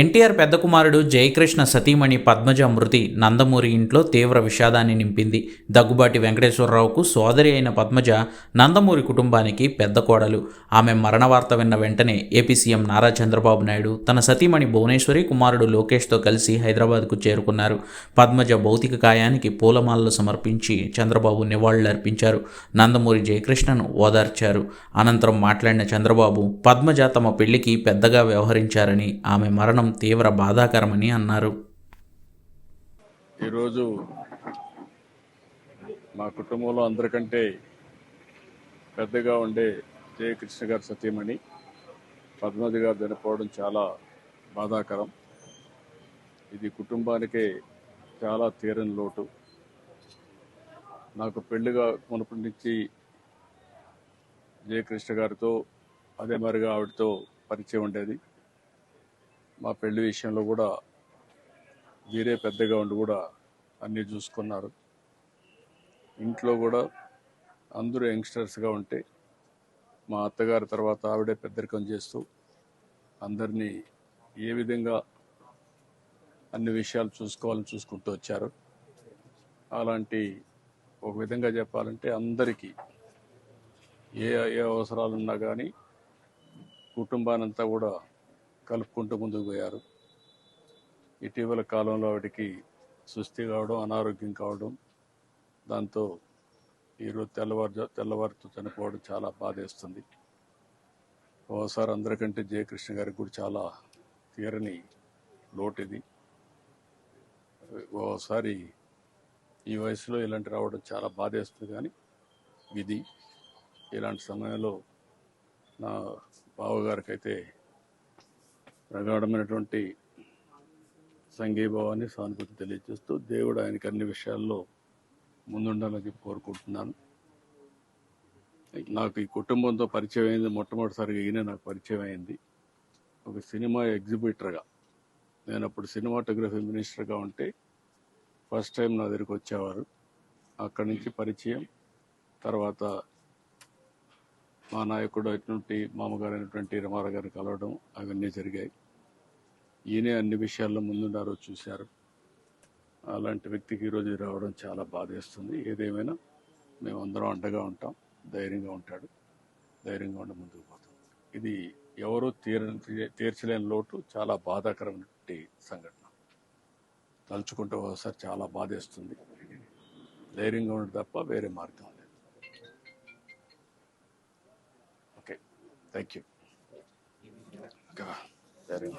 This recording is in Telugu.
ఎన్టీఆర్ పెద్ద కుమారుడు జయకృష్ణ సతీమణి పద్మజ మృతి నందమూరి ఇంట్లో తీవ్ర విషాదాన్ని నింపింది. దగ్గుబాటి వెంకటేశ్వరరావుకు సోదరి అయిన పద్మజ నందమూరి కుటుంబానికి పెద్ద కోడలు. ఆమె మరణ వార్త విన్న వెంటనే ఏపీ సీఎం నారా చంద్రబాబు నాయుడు తన సతీమణి భువనేశ్వరి కుమారుడు లోకేష్తో కలిసి హైదరాబాద్కు చేరుకున్నారు. పద్మజ భౌతిక కాయానికి పూలమాలలు సమర్పించి చంద్రబాబు నివాళులర్పించారు. నందమూరి జయకృష్ణను ఓదార్చారు. అనంతరం మాట్లాడిన చంద్రబాబు పద్మజ తమ పెళ్ళికి పెద్దగా వ్యవహరించారని ఆమె మరణం తీవ్ర బాధాకరమని అన్నారు. ఈరోజు మా కుటుంబంలో అందరికంటే పెద్దగా ఉండే జయకృష్ణ గారు సతీమణి పద్మావతి గారు చనిపోవడం చాలా బాధాకరం. ఇది కుటుంబానికే చాలా తీరని లోటు. నాకు పెళ్ళిగా మునుపటి నుంచి జయకృష్ణ గారితో అదే మరిగా ఆవిడతో పరిచయం ఉండేది. మా పెళ్ళి విషయంలో కూడా వీరే పెద్దగా ఉండి కూడా అన్నీ చూసుకున్నారు. ఇంట్లో కూడా అందరూ యంగ్స్టర్స్గా ఉంటే మా అత్తగారి తర్వాత ఆవిడే పెద్దరికం చేస్తూ అందరినీ ఏ విధంగా అన్ని విషయాలు చూసుకోవాలని చూసుకుంటూ వచ్చారు. అలాంటి ఒక విధంగా చెప్పాలంటే అందరికీ ఏ ఏ అవసరాలు ఉన్నా కానీ కుటుంబానంతా కూడా కలుపుకుంటూ ముందుకు పోయారు. ఇటీవల కాలంలో ఆవిడకి సుస్థి కావడం అనారోగ్యం కావడం దాంతో ఈరోజు తెల్లవారు తెల్లవారితో చనిపోవడం చాలా బాధేస్తుంది. ఓసారి అందరికంటే జయకృష్ణ గారికి కూడా చాలా తీరని లోటు ఇది ఓసారి ఈ వయసులో ఇలాంటి రావడం చాలా బాధేస్తుంది కానీ విధి ఇలాంటి సమయంలో నా బావగారికి అయితే ప్రగాఢమైనటువంటి సంఘీభావాన్ని సానుభూతి తెలియజేస్తూ దేవుడు ఆయనకి అన్ని విషయాల్లో ముందుండాలని చెప్పి కోరుకుంటున్నాను. నాకు ఈ కుటుంబంతో పరిచయం అయింది మొట్టమొదటిసారిగా ఈయన నాకు పరిచయం అయింది. ఒక సినిమా ఎగ్జిబిటర్గా నేను అప్పుడు సినిమాటోగ్రఫీ మినిస్టర్గా ఉంటే ఫస్ట్ టైం నా దగ్గరికి వచ్చేవారు. అక్కడి నుంచి పరిచయం తర్వాత మా నాయకుడు అయినటువంటి మామగారు అయినటువంటి రమారావు గారిని కలవడం అవన్నీ జరిగాయి. ఈయనే అన్ని విషయాల్లో ముందున్నారో చూశారు. అలాంటి వ్యక్తికి ఈరోజు రావడం చాలా బాధేస్తుంది ఏదేమైనా మేమందరం అండగా ఉంటాం. ధైర్యంగా ఉంటాడు. ధైర్యంగా ఉండి ముందుకు పోతాం. ఇది ఎవరూ తీర తీర్చలేని లోటు చాలా బాధాకరమైనటువంటి సంఘటన. తలుచుకుంటే ఒకసారి చాలా బాధేస్తుంది ధైర్యంగా ఉండి తప్ప వేరే మార్గం Thank you. God. Carry